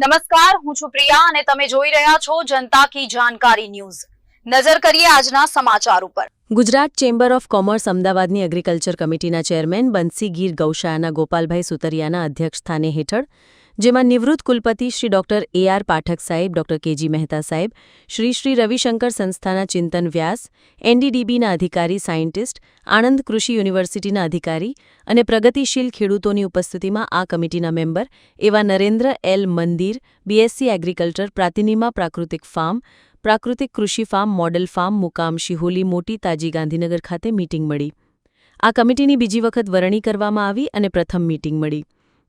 નમસ્કાર, હું છું પ્રિયા અને તમે જોઈ રહ્યા છો જનતા કી જાણકારી ન્યૂઝ. નજર કરીએ આજના સમાચાર ઉપર. ગુજરાત ચેમ્બર ઓફ કોમર્સ અમદાવાદની એગ્રીકલ્ચર કમિટીના ચેરમેન બંસી ગીર ગૌશાળાના ગોપાલભાઈ સુતરિયાના અધ્યક્ષસ્થાને હેઠળ જેમાં નિવૃત્ત કુલપતિ Shri doctor A R Pathak સાહેબ, ડોક્ટર કેજી મહેતા સાહેબ, શ્રી શ્રી રવિશંકર સંસ્થાના ચિંતન વ્યાસ, એનડીડીબીના અધિકારી સાયન્ટિસ્ટ, આણંદ કૃષિ યુનિવર્સિટીના અધિકારી અને પ્રગતિશીલ ખેડૂતોની ઉપસ્થિતિમાં આ કમિટીના મેમ્બર એવા નરેન્દ્ર એલ મંદિર, બીએસસી એગ્રીકલ્ચર, પ્રાતિનિમા પ્રાકૃતિક ફાર્મ, પ્રાકૃતિક કૃષિ ફાર્મ, મોડેલ ફાર્મ, મુકામ શિહોલી મોટી તાજી ગાંધીનગર ખાતે મીટિંગ મળી. આ કમિટીની બીજી વખત વરણી કરવામાં આવી અને પ્રથમ મીટિંગ મળી.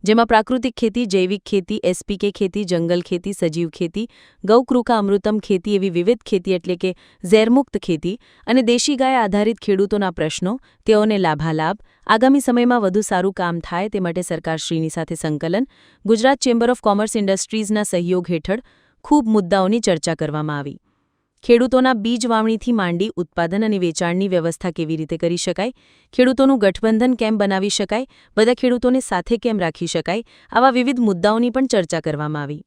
જેમાં પ્રાકૃતિક ખેતી, જૈવિક ખેતી એસપીકે ખેતી, જંગલ ખેતી, સજીવ ખેતી, ગૌકૃકા, અમૃતમ ખેતી એવી વિવિધ ખેતી એટલે કે ઝેરમુક્ત ખેતી અને દેશી ગાય આધારિત ખેડૂતોના પ્રશ્નો, તેઓને લાભાલાભ, આગામી સમયમાં વધુ સારું કામ થાય તે માટે સરકારશ્રીની સાથે સંકલન, ગુજરાત ચેમ્બર ઓફ કોમર્સ ઇન્ડસ્ટ્રીઝના સહયોગ હેઠળ ખૂબ મુદ્દાઓની ચર્ચા કરવામાં આવી. ખેડૂતોના બીજ વાવણીથી માંડી ઉત્પાદન અને વેચાણની વ્યવસ્થા કેવી રીતે કરી શકાય? ખેડૂતોનું ગઠબંધન કેમ બનાવી શકાય? બધા ખેડૂતોને સાથે કેમ રાખી શકાય? આવા વિવિધ મુદ્દાઓની પણ ચર્ચા કરવામાં આવી.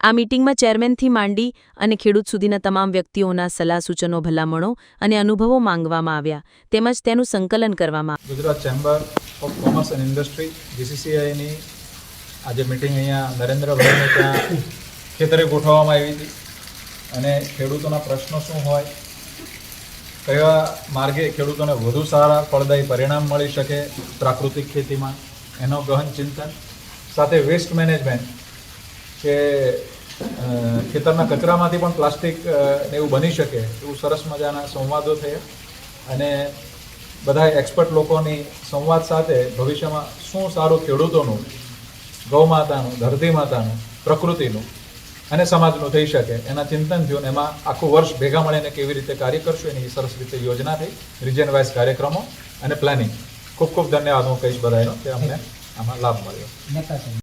આ મીટિંગમાં ચેરમેનથી માંડી અને ખેડૂત સુધીના તમામ વ્યક્તિઓના સલાહ સૂચનો, ભલામણો અને અનુભવો માંગવામાં આવ્યા. તેમજ તેનું સંકલન કરવામાં Gujarat chamber of commerce and industry, જીસીસીઆઈની આજે મીટિંગ અહીંયા નરેન્દ્રભાઈને ખેતરે ગોઠવવામાં આવી હતી. અને ખેડૂતોના પ્રશ્નો શું હોય, કયા માર્ગે ખેડૂતોને વધુ સારા ફળદાયી પરિણામ મળી શકે પ્રાકૃતિક ખેતીમાં, એનો ગહન ચિંતન, સાથે વેસ્ટ મેનેજમેન્ટ કે ખેતરના કચરામાંથી પણ પ્લાસ્ટિક એવું બની શકે, એવું સરસ મજાના સંવાદો થયા. અને બધા એક્સપર્ટ લોકોની સંવાદ સાથે ભવિષ્યમાં શું સારું ખેડૂતોનું, ગૌમાતાનું ધરતી માતાનું પ્રકૃતિનું અને સમાજનું થઈ શકે. એના ચિંતન થયું અને એમાં આખું વર્ષ ભેગા મળીને કેવી રીતે કાર્ય કરશું એની સરસ રીતે યોજના થઈ. રિજન વાઇઝ કાર્યક્રમો અને પ્લાનિંગ ખૂબ ખૂબ ધન્યવાદ હું કહીશ બધાનો કે અમને આમાં લાભ મળ્યો.